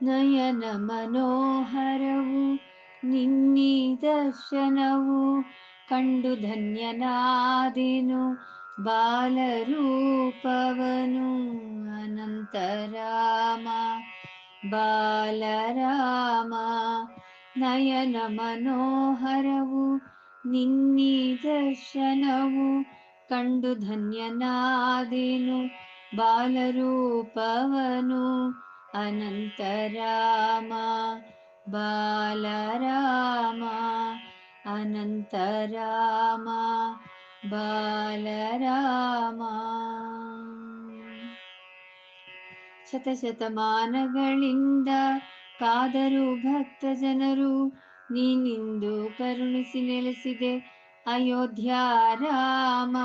ನಯನ ಮನೋಹರವು ನಿನ್ನಿ ದರ್ಶನವು ಕಂಡು ಧನ್ಯನಾದೆನು, ಬಾಲರೂಪವನು ಅನಂತರಾಮ, ಬಾಲರಾಮ ನಯನ ಮನೋಹರವು ನಿನ್ನಿ ದರ್ಶನವು ಕಂಡು ಧನ್ಯನಾದೆನು, ಬಾಲರೂಪವನು ಅನಂತರಾಮ ಬಾಲರಾಮ ಅನಂತರಾಮ ಬಾಲರಾಮ ಶತಶತಮಾನಗಳಿಂದ ಕಾದರು ಭಕ್ತ ಜನರು ನೀನಿಂದು ಕರುಣಿಸಿ ನೆಲೆಸಿದೆ ಅಯೋಧ್ಯ ರಾಮ.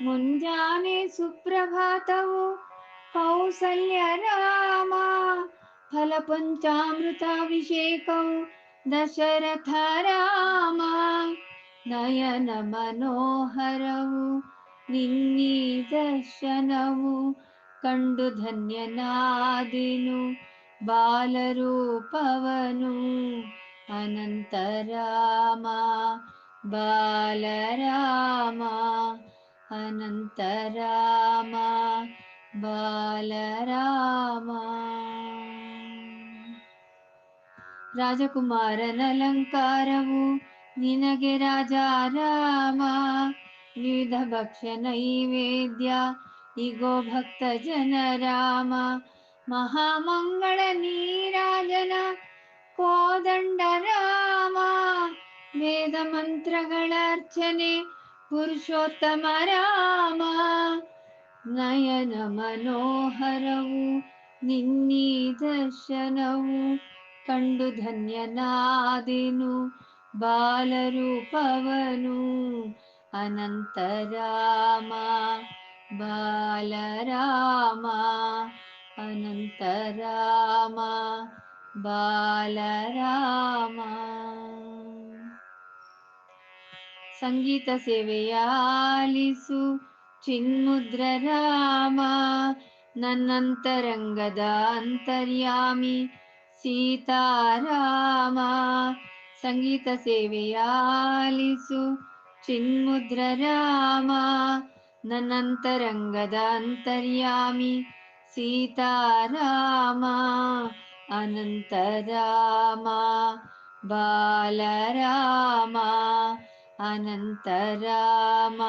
ಮುಂಜಾನೆ ಸುಪ್ರಭಾತವು ಕೌಸಲ್ಯ ರಾಮ. ಪಂಚಾಮೃತಾಭಿಷೇಕವು ದಶರಥ ರಾಮ ನಯನ ಮನೋಹರವು ನಿನ್ನಿ ದರ್ಶನವು ಕಂಡು ಧನ್ಯನಾದೆನು ಬಾಲರೂಪವನು ಅನಂತರಾಮ ಬಾಲರಾಮ ಅನಂತರಾಮ ಬಾಲರಾಮ ರಾಜಕುಮಾರನಲಂಕಾರವು ನಿನಗೆ ರಾಜ ರಾಮ ವಿವಿಧ ಭಕ್ಷ್ಯ ನೈವೇದ್ಯ ಇಗೋ ಭಕ್ತ ಜನ ರಾಮ ಮಹಾಮಂಗಳ ನೀರಾಜನ ಕೋದಂಡ ರಾಮ ವೇದ ಮಂತ್ರಗಳ ಅರ್ಚನೆ ಪುರುಷೋತ್ತಮ ರಾಮ ನಯನ ಮನೋಹರವು ನಿನ್ನಿ ದರ್ಶನವು ಕಂಡು ಧನ್ಯನಾದೆನು ಬಾಲರೂಪವನು ಅನಂತರಾಮ ಬಾಲರಾಮ ಅನಂತರಾಮ ಬಾಲರಾಮ. ಸಂಗೀತ ಸೇವೆಯಾಲಿಸು ಚಿನ್ಮುದ್ರ ರಾಮ ನನ್ನಂತರಂಗದ ಅಂತರ್ಯಾಮಿ ಸೀತಾರಾಮ ಸಂಗೀತ ಸೇವೆಯಾಲಿಸು ಚಿನ್ಮುದ್ರ ರಾಮ ನನ್ನಂತರಂಗದ ಅಂತರ್ಯಾಮಿ ಸೀತಾರಾಮ ಅನಂತರಾಮ ಬಾಲರಾಮ ಅನಂತರಾಮ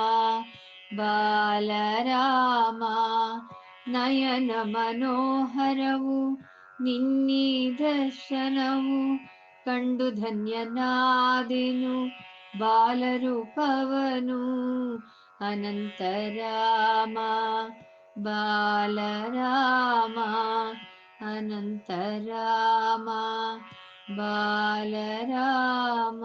ಬಾಲರಾಮ ನಯನ ಮನೋಹರವು ನಿನ್ನಿ ದರ್ಶನವು ಕಂಡು ಧನ್ಯನಾದೆನು ಬಾಲರೂಪವನು ಅನಂತರಾಮ ಬಾಲರಾಮ ಅನಂತರಾಮ ಬಾಲರಾಮ.